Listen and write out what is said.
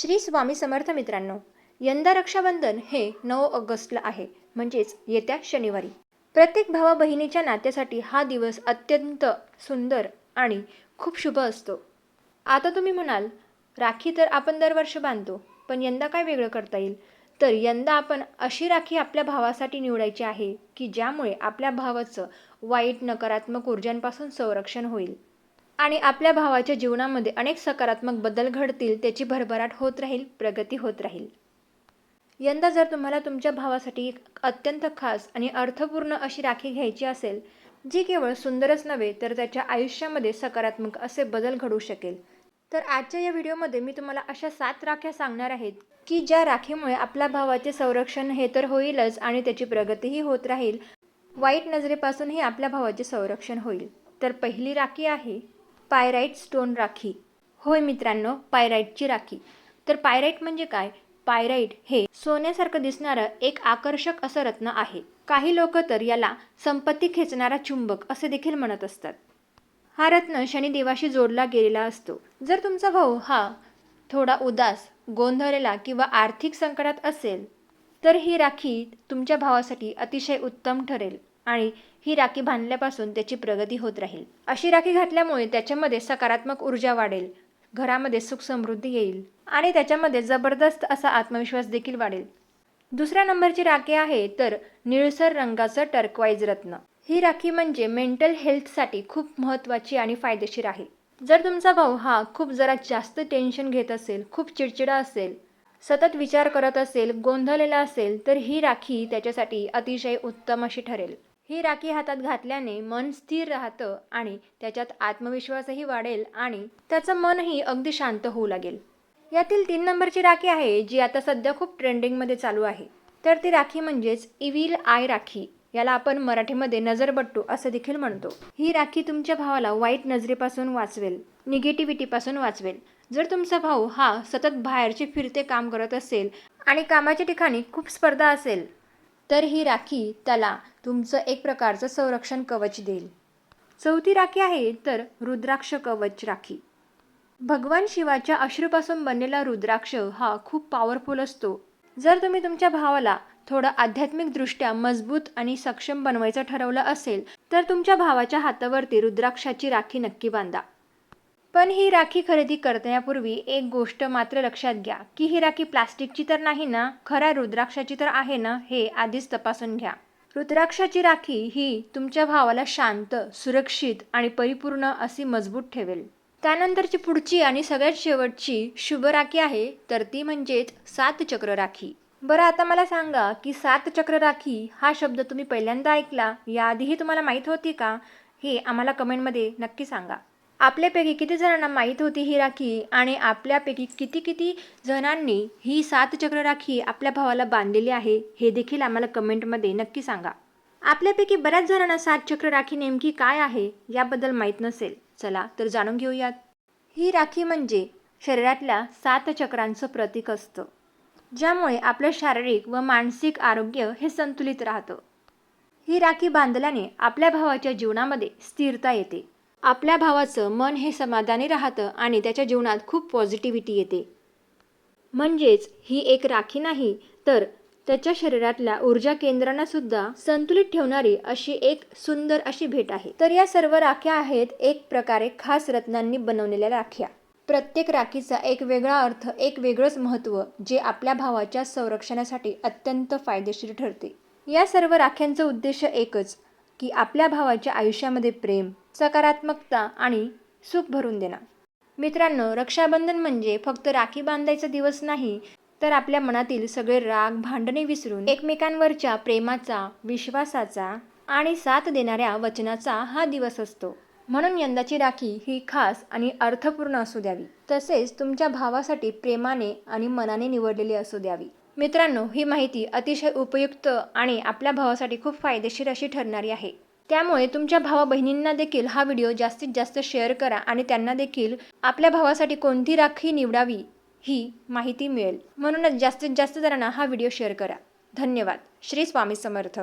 श्री स्वामी समर्थ मित्रांनो यंदा रक्षाबंधन हे नऊ ऑगस्टला आहे म्हणजेच येत्या शनिवारी. प्रत्येक भावा बहिणीच्या नात्यासाठी हा दिवस अत्यंत सुंदर आणि खूप शुभ असतो. आता तुम्ही म्हणाल राखी तर आपण दरवर्षी बांधतो पण यंदा काय वेगळं करता येईल? तर यंदा आपण अशी राखी आपल्या भावासाठी निवडायची आहे की ज्यामुळे आपल्या भावाचं वाईट नकारात्मक ऊर्जांपासून संरक्षण होईल. आणि आपल्या भावाच्या जीवनामध्ये अनेक सकारात्मक बदल घडतील त्याची भरभराट होत राहील प्रगती होत राहील. यंदा जर तुम्हाला तुमच्या भावासाठी एक अत्यंत खास आणि अर्थपूर्ण अशी राखी घ्यायची असेल जी केवळ सुंदरच नव्हे तर त्याच्या आयुष्यामध्ये सकारात्मक असे बदल घडू शकेल. तर आजच्या या व्हिडिओमध्ये मी तुम्हाला अशा सात राख्या सांगणार आहेत की ज्या राखीमुळे आपल्या भावाचे संरक्षण हे तर होईलच आणि त्याची प्रगतीही होत राहील. वाईट नजरेपासूनही आपल्या भावाचे संरक्षण होईल. तर पहिली राखी आहे पायराईट स्टोन राखी. होय मित्रांनो पायराईटची राखी. तर पायराईट म्हणजे काय? पायराईट हे सोन्यासारखं दिसणारं एक आकर्षक असं रत्न आहे. काही लोक तर याला संपत्ती खेचणारा चुंबक असे देखील म्हणत असतात. हा रत्न शनिदेवाशी जोडला गेलेला असतो. जर तुमचा भाऊ हा थोडा उदास गोंधळलेला किंवा आर्थिक संकटात असेल तर ही राखी तुमच्या भावासाठी अतिशय उत्तम ठरेल. आणि ही राखी बांधल्यापासून त्याची प्रगती होत राहील. अशी राखी घातल्यामुळे त्याच्यामध्ये सकारात्मक ऊर्जा वाढेल. घरामध्ये सुख समृद्धी येईल आणि त्याच्यामध्ये जबरदस्त असा आत्मविश्वास देखील वाढेल. दुसऱ्या नंबरची राखी आहे तर निळसर रंगाचं टर्कवाईज रत्न. ही राखी म्हणजे मेंटल हेल्थसाठी खूप महत्त्वाची आणि फायदेशीर आहे. जर तुमचा भाऊ हा खूप जरा जास्त टेन्शन घेत असेल खूप चिडचिडा असेल सतत विचार करत असेल गोंधळलेला असेल तर ही राखी त्याच्यासाठी अतिशय उत्तम अशी ठरेल. ही राखी हातात घातल्याने मन स्थिर राहतं आणि त्याच्यात आत्मविश्वासही वाढेल आणि त्याचं मनही अगदी शांत होऊ लागेल. यातील तीन नंबरची राखी आहे जी आता सध्या खूप ट्रेंडिंगमध्ये चालू आहे. तर ती राखी म्हणजेच इव्हिल आय राखी याला आपण मराठीमध्ये नजरबट्टू असं देखील म्हणतो. ही राखी तुमच्या भावाला वाईट नजरेपासून वाचवेल निगेटिव्हिटीपासून वाचवेल. जर तुमचा भाऊ हा सतत बाहेरचे फिरते काम करत असेल आणि कामाच्या ठिकाणी खूप स्पर्धा असेल तर ही राखी त्याला तुमचं एक प्रकारचं संरक्षण कवच देईल. चौथी राखी आहे तर रुद्राक्ष कवच राखी. भगवान शिवाच्या अश्रूपासून बनलेला रुद्राक्ष हा खूप पॉवरफुल असतो. जर तुम्ही तुमच्या भावाला थोडं आध्यात्मिकदृष्ट्या मजबूत आणि सक्षम बनवायचं ठरवलं असेल तर तुमच्या भावाच्या हातावरती रुद्राक्षाची राखी नक्की बांधा. पण ही राखी खरेदी करण्यापूर्वी एक गोष्ट मात्र लक्षात घ्या की ही राखी प्लास्टिकची तर नाही ना खऱ्या रुद्राक्षाची तर आहे ना हे आधीच तपासून घ्या. रुद्राक्षाची राखी ही तुमच्या भावाला शांत सुरक्षित आणि परिपूर्ण अशी मजबूत ठेवेल. त्यानंतरची पुढची आणि सगळ्यात शेवटची शुभ राखी आहे तर ती म्हणजेच सात चक्र राखी. बरं आता मला सांगा की सात चक्र राखी हा शब्द तुम्ही पहिल्यांदा ऐकला याआधीही तुम्हाला माहीत होती का? हे आम्हाला कमेंटमध्ये नक्की सांगा. आपल्यापैकी किती जणांना माहीत होती ही राखी आणि आपल्यापैकी किती किती जणांनी ही सात चक्र राखी आपल्या भावाला बांधलेली आहे हे देखील आम्हाला कमेंटमध्ये नक्की सांगा. आपल्यापैकी बऱ्याच जणांना सात चक्र राखी नेमकी काय आहे याबद्दल माहीत नसेल. चला तर जाणून घेऊयात. ही राखी म्हणजे शरीरातल्या सात चक्रांचं प्रतीक असतं ज्यामुळे आपलं शारीरिक व मानसिक आरोग्य हे संतुलित राहतं. ही राखी बांधल्याने आपल्या भावाच्या जीवनामध्ये स्थिरता येते. आपल्या भावाचं मन हे समाधानी राहतं आणि त्याच्या जीवनात खूप पॉझिटिव्हिटी येते. म्हणजेच ही एक राखी नाही तर त्याच्या शरीरातल्या ऊर्जा केंद्रांना सुद्धा संतुलित ठेवणारी अशी एक सुंदर अशी भेट आहे. तर या सर्व राख्या आहेत एक प्रकारे खास रत्नांनी बनवलेल्या राख्या. प्रत्येक राखीचा एक वेगळा अर्थ एक वेगळंच महत्त्व जे आपल्या भावाच्या संरक्षणासाठी अत्यंत फायदेशीर ठरते. या सर्व राख्यांचा उद्देश एकच की आपल्या भावाच्या आयुष्यामध्ये प्रेम सकारात्मकता आणि सुख भरून देणं. मित्रांनो रक्षाबंधन म्हणजे फक्त राखी बांधायचा दिवस नाही तर आपल्या मनातील सगळे राग भांडणे विसरून एकमेकांवरच्या प्रेमाचा विश्वासाचा आणि साथ देणाऱ्या वचनाचा हा दिवस असतो. म्हणून यंदाची राखी ही खास आणि अर्थपूर्ण असू द्यावी. तसेच तुमच्या भावासाठी प्रेमाने आणि मनाने निवडलेली असू द्यावी. मित्रांनो ही माहिती अतिशय उपयुक्त आणि आपल्या भावासाठी खूप फायदेशीर अशी ठरणारी आहे. त्यामुळे तुमच्या भावा बहिणींना देखील हा व्हिडिओ जास्तीत जास्त शेअर करा आणि त्यांना देखील आपल्या भावासाठी कोणती राखी निवडावी ही माहिती मिळेल. म्हणूनच जास्तीत जास्त जणांना हा व्हिडिओ शेअर करा. धन्यवाद. श्री स्वामी समर्थ.